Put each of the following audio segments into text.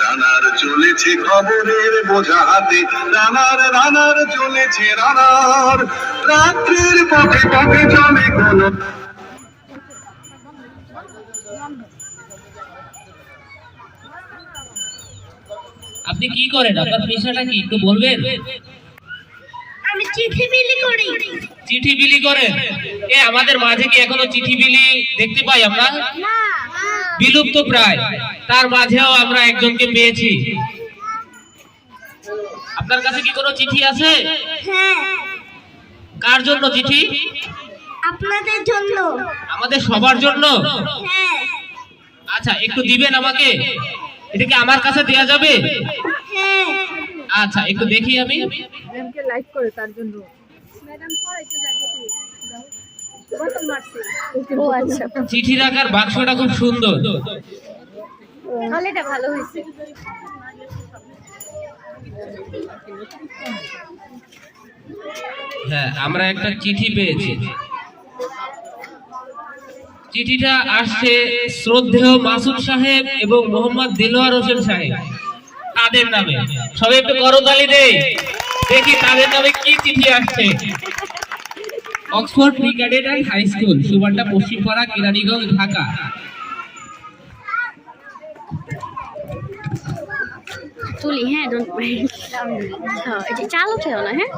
রানার চলেছে খবরের বোঝা হাতে রানার রানার চলেছে রানার। রাত্রির পথে পথে চলে কোন আপনি কি করেন? আপনার পেশাটা কি? একটু বলবেন? আমি চিঠি বিলি করি। চিঠি বিলি করেন? এ আমাদের মাঝে কি এখনও চিঠি বিলি দেখতে পাই আমরা? না বিলুপ্ত প্রায়। তার মাঝেও আমরা একজনকে পেয়েছি। আপনার কাছে কি কোনো চিঠি আছে? হ্যাঁ। কার জন্য চিঠি? আপনাদের জন্য। আমাদের সবার জন্য? হ্যাঁ। আচ্ছা একটু দিবেন আমাকে? এটা কি আমার কাছে দেয়া যাবে? হ্যাঁ। আচ্ছা একটু দেখি আমি। লাইক করে তার জন্য। ম্যাডাম পড়াইতে যাবে ও আচ্ছা। চিঠি রাখার বাক্সটা খুব সুন্দর। তাহলে এটা ভালো হয়েছে। হ্যাঁ আমরা একটা চিঠি পেয়েছি। চিঠিটা আসছে শ্রদ্ধেয় মাসুদ সাহেব এবং মোহাম্মদ দিলওয়ার হোসেন সাহেব। তাদের নামে। সবাই একটু করতালি দেই। দেখি তাদের নামে কি চিঠি আসছে। Oxford ক্রিকেটেড and high school Subanda Paschimpara Keraniganj Dhaka. তুলি হ্যাঁ চালু থেও না হ্যাঁ?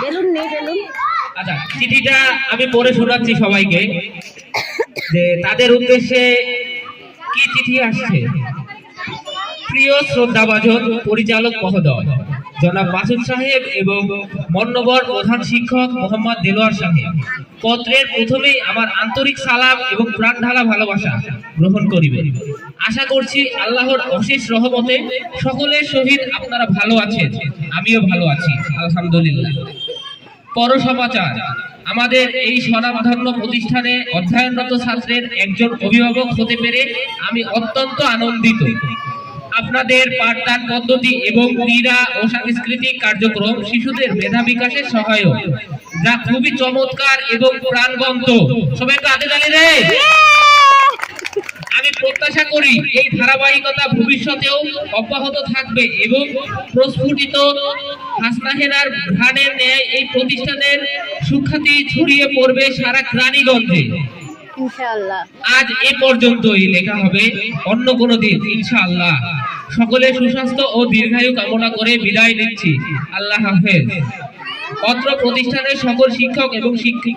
বেলুন নেই বেলুন। আচ্ছা চিঠিটা আমি পড়ে শোনাচ্ছি সবাইকে যে তাদের উদ্দেশ্যে কি চিঠি আসছে? প্রিয় শ্রদ্ধাভাজন পরিচালক মহোদয়, জনাব মাসুদ সাহেব এবং মন্নবর প্রধান শিক্ষক মোহাম্মদ দেলোয়ার সাহেব, পত্রের প্রথমেই আমার আন্তরিক সালাম এবং প্রাণ ঢালা ভালোবাসা গ্রহণ করিবে। আশা করছি আল্লাহর অশেষ রহমতে সকলের সহিত আপনারা ভালো আছেন, আমিও ভালো আছি, আলহামদুলিল্লাহ। পর সমাচার আমাদের এই স্বনামধন্য প্রতিষ্ঠানে অধ্যয়নরত ছাত্রের একজন অভিভাবক হতে পেরে আমি অত্যন্ত আনন্দিত। আপনাদের পাঠদান পদ্ধতি এবং ক্রীড়া ও সাংস্কৃতিক কার্যক্রম শিশুদের মেধা বিকাশে সহায়ক। যা খুবই চমৎকার এবং প্রাণবন্ত। সবাই একটু হাতে তালি রে আমি প্রত্যাশা করি এই ধারাবাহিকতা ভবিষ্যতেও অব্যাহত থাকবে এবং প্রস্ফুটিত হাসনাহেনার ঘ্রাণের ন্যায় এই প্রতিষ্ঠানের সুখ্যাতি ছড়িয়ে পড়বে সারা গ্রানীগঞ্জে। আজ এ পর্যন্তই, লেখা হবে, অন্য কোনো দিন, ইনশাআল্লাহ। সকলে সুস্বাস্থ্য ও দীর্ঘায়ু কামনা করে বিদায় নিচ্ছি। আল্লাহ হাফেজ। পত্র প্রতিষ্ঠানের সকল শিক্ষক এবং শিক্ষিক